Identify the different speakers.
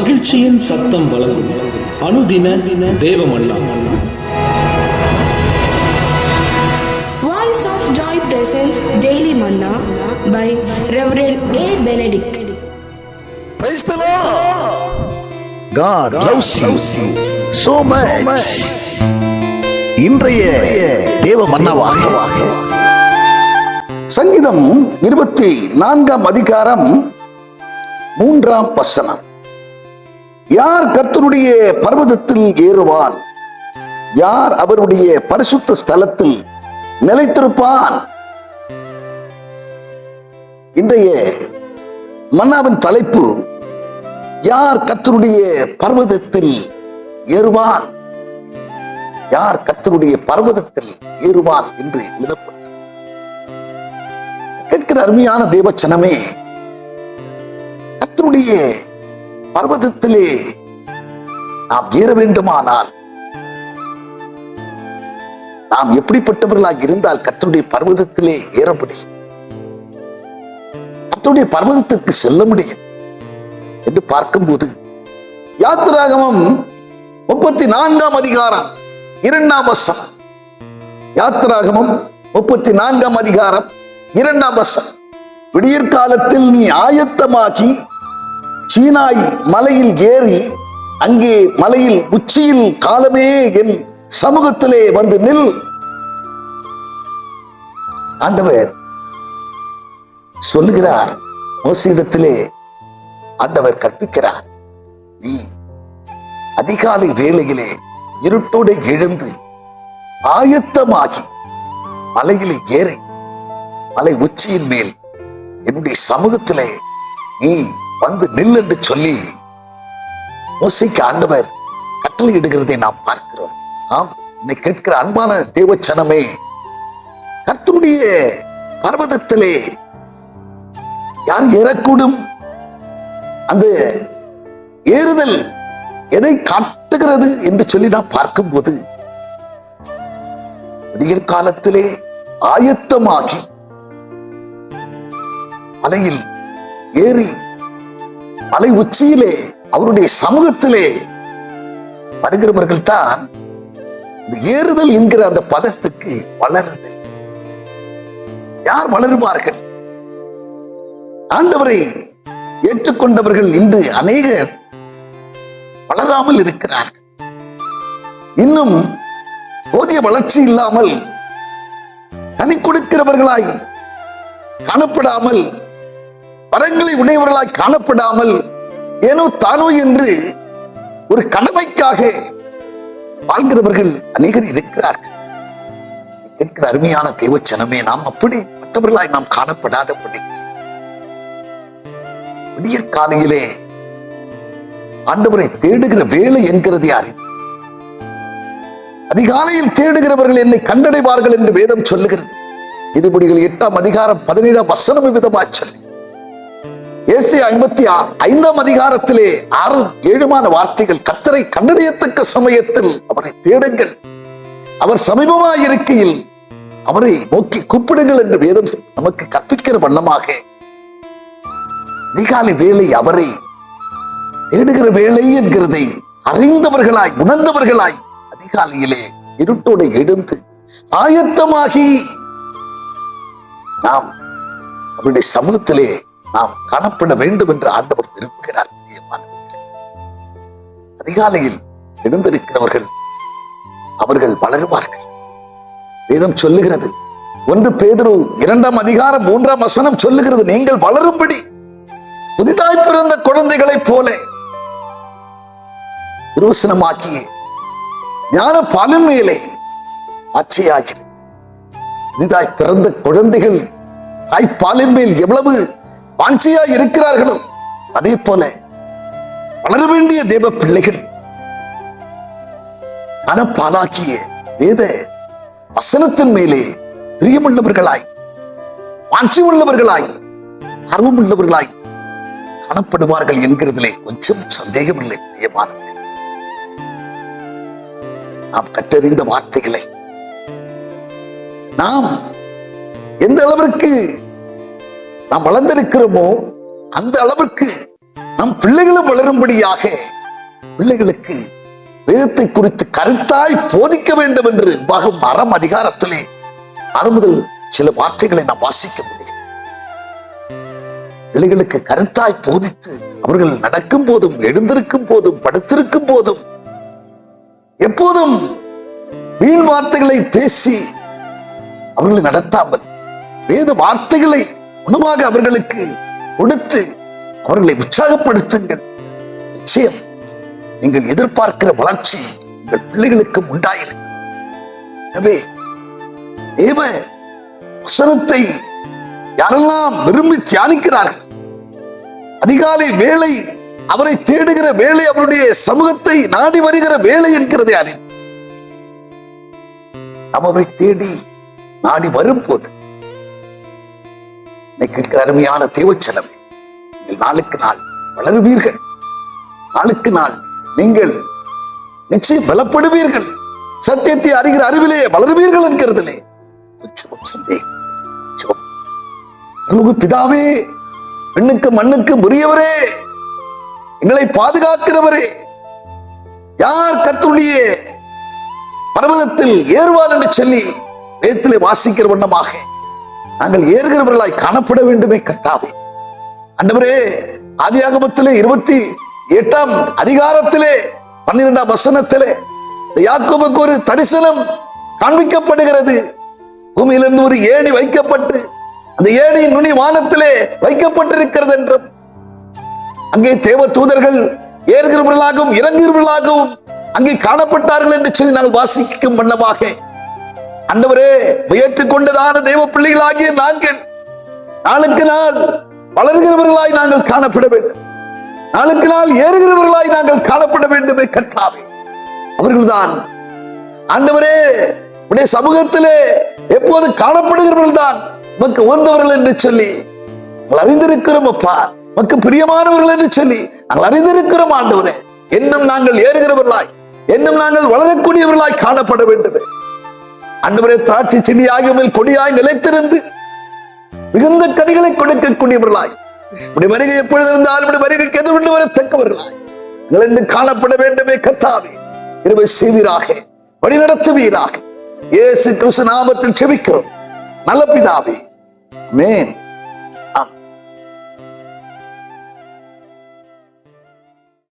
Speaker 1: மகிழ்ச்சியின் சத்தம் வழங்கும் அனுதின தேவமல்லா
Speaker 2: Voice of Joy presents Daily Manna by Reverend A. Benedict.
Speaker 3: Praise the Lord. God loves you so much. இன்றைய தேவ மன்னவாக சங்கீதம் இருபத்தி நான்காம் அதிகாரம் மூன்றாம் வசனம் யார் கர்த்தருடைய பர்வதத்தில் ஏறுவான்? யார் அவருடைய பரிசுத்த ஸ்தலத்தில் நிலைத்திருப்பான்? இன்றைய மன்னாவின் தலைப்பு யார் கர்த்தருடைய பர்வதத்தில் ஏறுவான்? யார் கர்த்தருடைய பர்வதத்தில் ஏறுவான் என்று எழுதப்பட்டது. கேட்கிற அருமையான தேவச்சனமே கர்த்தருடைய பர்வதத்திலே நாம் ஏற வேண்டுமானால் நாம் எப்படிப்பட்டவர்களாக இருந்தால் கத்தருடைய பர்வதத்திலே ஏற முடியும்? கத்தருடைய பர்வதத்திற்கு செல்ல முடியும் என்று பார்க்கும்போது யாத்திராகமம் முப்பத்தி நான்காம் அதிகாரம் இரண்டாம் வசம் யாத்திராகமம் முப்பத்தி நான்காம் அதிகாரம் இரண்டாம் வசம் விடியற் காலத்தில் நீ ஆயத்தமாகி சீனாய் மலையில் ஏறி அங்கே மலையில் உச்சியில் காலமே என் சமூகத்திலே வந்து நில். ஆண்டவர் சொல்லுகிறார் மோசியிடத்திலே ஆண்டவர் கற்பிக்கிறார். நீ அதிகாலை வேளையிலே இருட்டோடு எழுந்து ஆயத்தமாகி மலையிலே ஏறி மலை உச்சியின் மேல் என்னுடைய சமூகத்திலே நீ வந்து நில் என்று சொல்லி மோசைக்கு ஆண்டவர் கட்டளை இடுகிறதை நாம் பார்க்கிறோம். ஆம் என்னை கேட்கிற அன்பான தேவச்சனமே கர்த்தருடைய பர்வதத்திலே யார் ஏறக்கூடும்? அந்த ஏறுதல் எதை காட்டுகிறது என்று சொல்லி நான் பார்க்கும்போது விடியற் காலத்திலே ஆயத்தமாகி மலையில் ஏறி மலை உச்சியிலே அவருடைய சமூகத்திலே வருகிறவர்கள் தான் இந்த ஏறுதல் என்கிற அந்த பதத்துக்கு வளருது. யார் வளருவார்கள்? ஆண்டவரை ஏற்றுக்கொண்டவர்கள் இன்று அநேகர் வளராமல் இருக்கிறார்கள். இன்னும் போதிய வளர்ச்சி இல்லாமல் தனி கொடுக்கிறவர்களாய் காணப்படாமல் வரங்களை உடையவர்களாய் காணப்படாமல் ஏனோ தானோ என்று ஒரு கடமைக்காக வாழ்கிறவர்கள் அநேகர் இருக்கிறார்கள். கேட்கிற அருமையான தேவச்சனமே நாம் அப்படி மற்றவர்களாய் நாம் காணப்படாதபடி. விடிய காலையிலே ஆண்டவரை தேடுகிற வேலை என்கிறது யாரு? அதிகாலையில் தேடுகிறவர்கள் என்னை கண்டடைவார்கள் என்று வேதம் சொல்லுகிறது. இதுபடிகள் எட்டாம் அதிகாரம் பதினேழாம் வசனம் விதமாய் சொல்லி ஏசி ஐம்பத்தி ஐந்தாம் அதிகாரத்திலே ஆறு ஏழுமான வார்த்தைகள் கத்தரை கண்டறியத்தக்க சமயத்தில் அவரை தேடுங்கள். அவர் சமீபமாய் இருக்கையில் அவரை நோக்கி கூப்பிடுங்கள் என்று வேதம் நமக்கு கற்பிக்கிற வண்ணமாக அதிகாலை வேலை அவரை தேடுகிற வேலை என்கிறதை அறிந்தவர்களாய் உணர்ந்தவர்களாய் அதிகாலையிலே இருட்டோடு எழுந்து ஆயத்தமாகி நாம் அவருடைய சமூகத்திலே நாம் காணப்பட வேண்டும் என்று ஆண்டவர் விரும்புகிறார். அதிகாலையில் எழுந்திருக்கிறவர்கள் அவர்கள் வளருவார்கள். வேதம் சொல்லுகிறது ஒன்று பேதுரு இரண்டாம் அதிகாரம் மூன்றாம் வசனம் சொல்லுகிறது நீங்கள் வளரும்படி புதிதாய் பிறந்த குழந்தைகளைப் போல திருவசனமாக்கிய ஞான பாலின் மேலே ஆட்சியாகிறது புதிதாய் பிறந்த குழந்தைகள் தாய்ப்பாலின் மேல் எவ்வளவு வாஞ்சியா இருக்கிறார்களோ? அதே போல வளர வேண்டிய தேவ பிள்ளைகள் மனப்பாலாக்கிய வேத வசனத்தின் மேலே பிரியமுள்ளவர்களாய் வாஞ்சி உள்ளவர்களாய் ஆர்வம் உள்ளவர்களாய் காணப்படுவார்கள் என்கிறதிலே கொஞ்சம் சந்தேகமில்லை பிரியமானவர்கள். நாம் கற்றறிந்த வார்த்தைகளை நாம் எந்த அளவிற்கு நாம் வளர்ந்திருக்கிறோமோ அந்த அளவிற்கு நம் பிள்ளைகளும் வளரும்படியாக பிள்ளைகளுக்கு வேதத்தை குறித்து கருத்தாய் போதிக்க வேண்டும் என்று பாகம் அறம் அதிகாரத்திலே அறுமுதல் சில வார்த்தைகளை நாம் வாசிக்க முடியும். பிள்ளைகளுக்கு கருத்தாய் போதித்து அவர்கள் நடக்கும் போதும் எழுந்திருக்கும் போதும் படுத்திருக்கும் போதும் எப்போதும் வீண் வார்த்தைகளை பேசி அவர்களை நடத்தாமல் வேத வார்த்தைகளை உணவாக அவர்களுக்கு கொடுத்து அவர்களை உற்சாகப்படுத்துங்கள். நிச்சயம் நீங்கள் எதிர்பார்க்கிற வளர்ச்சி உங்கள் பிள்ளைகளுக்கும் உண்டாயிருக்கும். எனவே தேவ வசனத்தை யாரெல்லாம் விரும்பி தியானிக்கிறார்கள் அதிகாலை வேலை அவரை தேடுகிற வேலை அவருடைய சமூகத்தை நாடி வருகிற வேலை என்கிறது யாரு நாம் அவரை தேடி நாடி வரும்போது கேட்கிற அருமையான தேவச்சனமே நீங்கள் நாளுக்கு நாள் வளருவீர்கள். நாளுக்கு நாள் நீங்கள் நிச்சயம் பலப்படுவீர்கள். சத்தியத்தை அறிகிற அறிவிலே வளருவீர்கள் என்கிறதிலே உற்சவம் சந்தேகம். பிதாவே பெண்ணுக்கு மண்ணுக்கு உரியவரே எங்களை பாதுகாக்கிறவரே யார் கர்த்தருடைய பர்வதத்தில் ஏறுவார் என்று சொல்லி வேத்திலே வாசிக்கிற வண்ணமாக நாங்கள் ஏறுகிறவர்களாய் காணப்பட வேண்டுமே கர்த்தாவே. அண்டவரே ஆதியாகமத்திலே இருபத்தி எட்டாம் அதிகாரத்திலே பன்னிரெண்டாம் வசனத்திலே யாக்கோபுக்கு ஒரு தரிசனம் காண்பிக்கப்படுகிறது. பூமியிலிருந்து ஒரு ஏணி வைக்கப்பட்டு அந்த ஏணியின் நுனி வானத்திலே வைக்கப்பட்டிருக்கிறது என்றும் அங்கே தேவ தூதர்கள் ஏறுகிறவர்களாகவும் இறங்குகிறவர்களாகவும் அங்கே காணப்பட்டார்கள் என்று சொல்லி நாங்கள் வாசிக்கும் வண்ணமாக அண்டவரே முயற்றுக் கொண்டதான தெய்வ பிள்ளைகளாகிய நாங்கள். நாளுக்கு நாள் வளர்கிறவர்களாய் நாங்கள் காணப்பட வேண்டும். நாளுக்கு நாள் ஏறுகிறவர்களாய் நாங்கள் காணப்பட வேண்டுமே கத்தாவே அவர்கள்தான். ஆண்டவரே உடைய சமூகத்திலே எப்போது காணப்படுகிறவர்கள் தான் உமக்கு உந்தவர்கள் என்று சொல்லி நாங்கள் அறிந்திருக்கிறோம் அப்பா. உமக்கு பிரியமானவர்கள் என்று சொல்லி நாங்கள் அறிந்திருக்கிறோம் ஆண்டவரே. என்னும் நாங்கள் ஏறுகிறவர்களாய் என்னும் நாங்கள் வளரக்கூடியவர்களாய் காணப்பட வேண்டும். ஆண்டவரே திராட்சை செடியாகி மேல் கொடியாய் நிலைத்திருந்து மிகுந்த கனிகளை கொடுக்கக்கூடியவர்களாய். இப்படி வருகை எப்பொழுது இருந்தால் இப்படி வருகைக்கு எதிர்கொண்டு வரத்தக்கவர்களாய் நீங்கள் நிலைந்து காணப்பட வேண்டுமே கத்தாவே இருவை செய்வீராக வழிநடத்துவீராக இயேசு கிறிஸ்து நாமத்தில் செபிக்கிறோம். நல்ல பிதாவே. மேன்